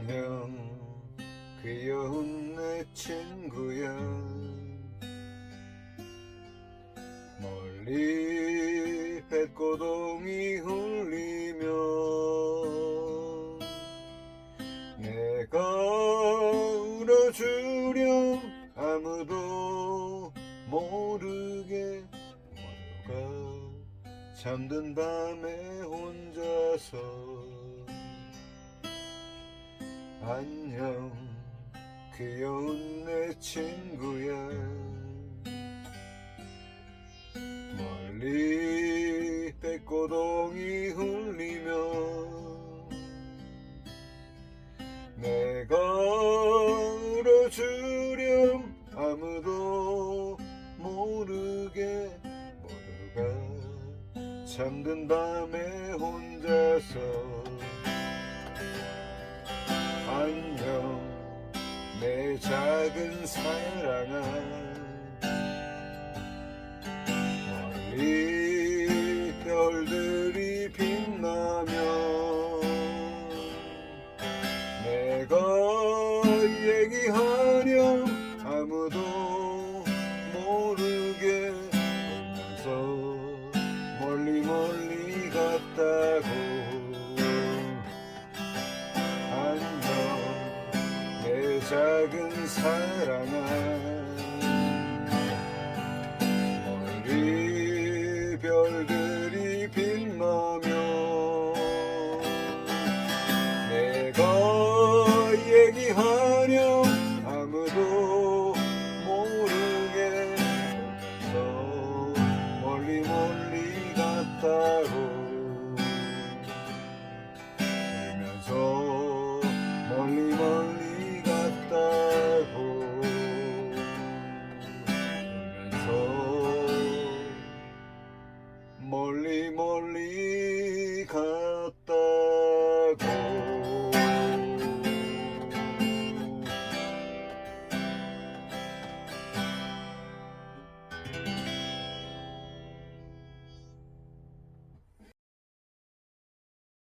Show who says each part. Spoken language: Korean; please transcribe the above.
Speaker 1: 안녕 귀여운 내 친구야. 멀리 백고동이 울리며 내가 울어주렴 아무도 모르게 모두가 잠든 밤에 혼자서 안녕 귀여운 내 친구야. 멀리 백고동이 흘리며 내가 울어주렴 아무도 모르게 모두가 잠든 밤에 혼자서 내 작은 사랑아 멀리 별들이 빛나며 내가 얘기하 작은 사랑아. 멀리 별들이 빛나며 내가 얘기하렴 아무도 모르게. 멀리 멀리 갔다고 มลีคา